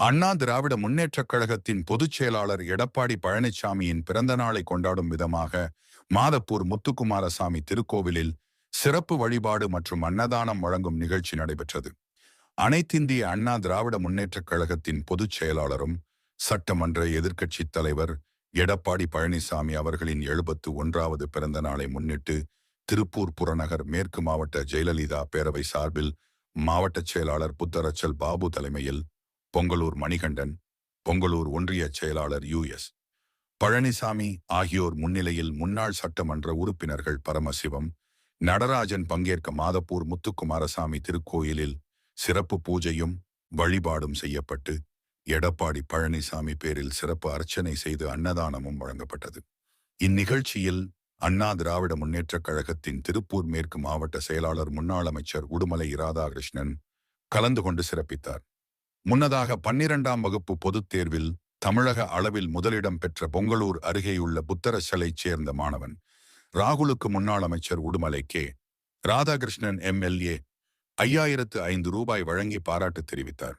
அண்ணா திராவிட முன்னேற்றக் கழகத்தின் பொதுச் செயலாளர் எடப்பாடி பழனிசாமியின் பிறந்த நாளை கொண்டாடும் விதமாக மாதப்பூர் முத்துக்குமாரசாமி திருக்கோவிலில் சிறப்பு வழிபாடு மற்றும் அன்னதானம் வழங்கும் நிகழ்ச்சி நடைபெற்றது. அனைத்திந்திய அண்ணா திராவிட முன்னேற்றக் கழகத்தின் பொதுச் செயலாளரும் சட்டமன்ற எதிர்க்கட்சித் தலைவர் எடப்பாடி பழனிசாமி அவர்களின் எழுபத்து ஒன்றாவது பிறந்த நாளை முன்னிட்டு திருப்பூர் புறநகர் மேற்கு மாவட்ட ஜெயலலிதா பேரவை சார்பில் மாவட்ட செயலாளர் புத்தரச்சல் பாபு தலைமையில் பொங்கலூர் மணிகண்டன் பொங்கலூர் ஒன்றிய செயலாளர் யுஎஸ் பழனிசாமி ஆகியோர் முன்னிலையில் முன்னாள் சட்டமன்ற உறுப்பினர்கள் பரமசிவம் நடராஜன் பங்கேற்க மாதப்பூர் முத்துக்குமாரசாமி திருக்கோயிலில் சிறப்பு பூஜையும் வழிபாடும் செய்யப்பட்டு எடப்பாடி பழனிசாமி பேரில் சிறப்பு அர்ச்சனை செய்து அன்னதானமும் வழங்கப்பட்டது. இந்நிகழ்ச்சியில் அண்ணா திராவிட முன்னேற்றக் கழகத்தின் திருப்பூர் மேற்கு மாவட்ட செயலாளர் முன்னாள் அமைச்சர் உடுமலை ராதாகிருஷ்ணன் கலந்து கொண்டு சிறப்பித்தார். முன்னதாக பன்னிரண்டாம் வகுப்பு பொதுத் தேர்வில் தமிழக அளவில் முதலிடம் பெற்ற பொங்கலூர் அருகேயுள்ள புத்தரசலைச் சேர்ந்த மாணவன் ராகுலுக்கு முன்னாள் அமைச்சர் உடுமலை கே. ராதாகிருஷ்ணன் எம்எல்ஏ ஐயாயிரத்து ஐந்து ரூபாய் வழங்கி பாராட்டு தெரிவித்தார்.